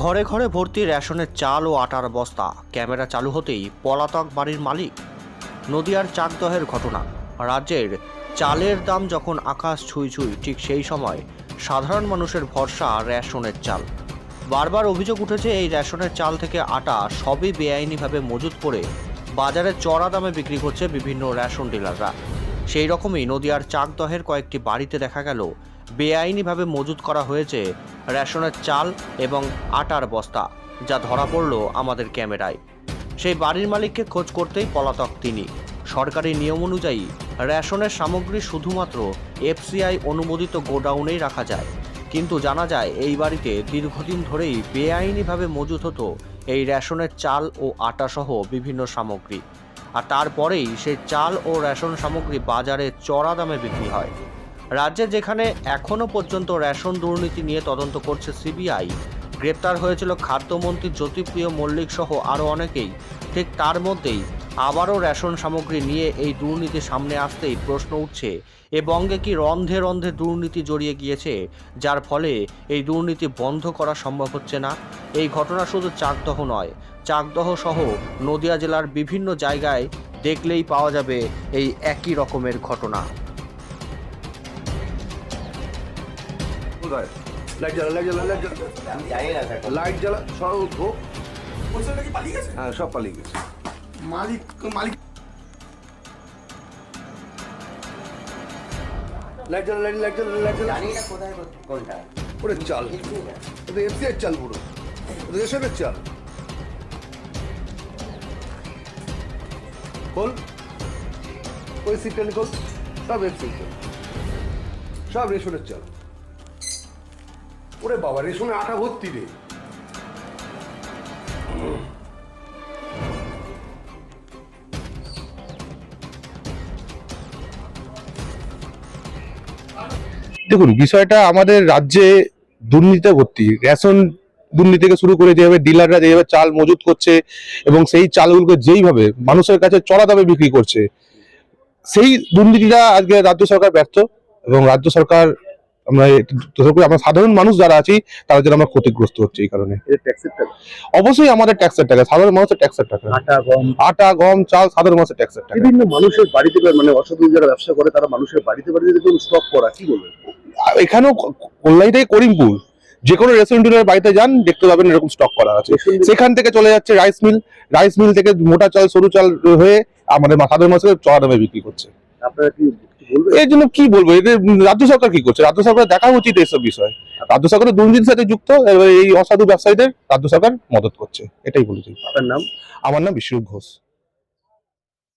ঘরে ঘরে ভর্তি রেশনের চাল ও আটার বস্তা। ক্যামেরা চালু হতেই পলাতক বাড়ির মালিক। নদিয়ার চাকদহের ঘটনা। রাজ্যের চালের দাম যখন আকাশ ছুঁই ছুঁই, ঠিক সেই সময় সাধারণ মানুষের ভরসা রেশনের চাল। বারবার অভিযোগ উঠেছে, এই রেশনের চাল থেকে আটা সবই বেআইনিভাবে মজুত করে বাজারে চড়া দামে বিক্রি করছে বিভিন্ন রেশন ডিলাররা। সেই রকমই নদিয়ার চাকদহের কয়েকটি বাড়িতে দেখা গেল বেআইনিভাবে মজুত করা হয়েছে রেশনের চাল এবং আটার বস্তা, যা ধরা পড়ল আমাদের ক্যামেরায়। সেই বাড়ির মালিককে খোঁজ করতেই পলাতক তিনি। সরকারি নিয়ম অনুযায়ী রেশনের সামগ্রী শুধুমাত্র এফসিআই অনুমোদিত গোডাউনেই রাখা যায়। কিন্তু জানা যায়, এই বাড়িতে দীর্ঘদিন ধরেই বেআইনিভাবে মজুত হতো এই রেশনের চাল ও আটা সহ বিভিন্ন সামগ্রী। আর তারপরেই সেই চাল ও রেশন সামগ্রী বাজারে চড়া দামে বিক্রি হয়। রাজ্যে যেখানে এখনও পর্যন্ত রেশন দুর্নীতি নিয়ে তদন্ত করছে সিবিআই, গ্রেপ্তার হয়েছিল খাদ্যমন্ত্রী জ্যোতিপ্রিয় মল্লিক সহ আরও অনেকেই। ঠিক তার মধ্যেই আবারও রেশন সামগ্রী নিয়ে এই দুর্নীতি সামনে আসতেই প্রশ্ন উঠছে এ বঙ্গে কি রন্ধে রন্ধে দুর্নীতি জড়িয়ে গিয়েছে, যার ফলে এই দুর্নীতি বন্ধ করা সম্ভব হচ্ছে না? এই ঘটনা শুধু চাকদহ নয়, চাকদহ সহ নদিয়া জেলার বিভিন্ন জায়গায় দেখলেই পাওয়া যাবে এই একই রকমের ঘটনা। কোথায় লাইট জ্বালা লাইট জ্বালা লাইট জ্বালা। আমি জানি না স্যার। লাইট জ্বালা সব উঠবো পরিচালনা কি পালিয়ে গেছে? হ্যাঁ সব পালিয়ে গেছে। মালিক মালিক। লাইট জ্বালা লাইট লাইট জ্বালা লাইট জ্বালা। কোথায় কোনটা। ওরে চাল। কিছুই এটা এফসিআই চাল পুরো। রেশনের চাল। খোল। ওই সিটটা খোল। সব চাল। সব রেশনের চাল। ওরে বাবা রেশনে আটা ভর্তি রে। দেখুন, বিষয়টা আমাদের রাজ্যে দুর্নীতিতে ভর্তি। রেশন দুর্নীতি থেকে শুরু করে যেভাবে ডিলাররা যেভাবে চাল মজুত করছে এবং সেই চালগুলোকে যেইভাবে মানুষের কাছে চড়া দামে বিক্রি করছে, সেই দুর্নীতিটা আজকে রাজ্য সরকার ব্যর্থ এবং রাজ্য সরকার আমরা আমরা সাধারণ মানুষ যারা আছি তারা যেন আমরা ক্ষতিগ্রস্ত হচ্ছে এই কারণে। অবশ্যই আমাদের ট্যাক্সের টাকা। সাধারণ মানুষের ট্যাক্সের টাকা। আটা গম। আটা গম চাল সাধারণ মানুষের ট্যাক্সের টাকা। বিভিন্ন মানুষের বাড়িতে মানে অসাধু যারা ব্যবসা করে তারা মানুষের বাড়িতে বাড়িতে দেখুন স্টক করা কি বলবেন এখানেও কল্যাণীটাই করিমপুর। যে কোনো রেস্টুরেন্টের বাড়িতে যান দেখতে পাবেন এরকম স্টক করা আছে। সেখান থেকে চলে যাচ্ছে রাইস মিল রাইস মিল থেকে মোটা চাল সরু চাল হয়ে আমাদের সাধারণ মানুষের চড়া দামে বিক্রি করছে। আপনারা কি এর জন্য কি বলব? এদের রাজ্য সরকার কি করছে? রাজ্য সরকার দেখা উচিত এইসব বিষয়। রাজ্য সরকারের দুর্নীতির সাথে যুক্ত এই অসাধু ব্যবসায়ীদের রাজ্য সরকার মদত করছে। এটাই বলেছি আপনার নাম? আমার নাম বিশ্বরূপ ঘোষ।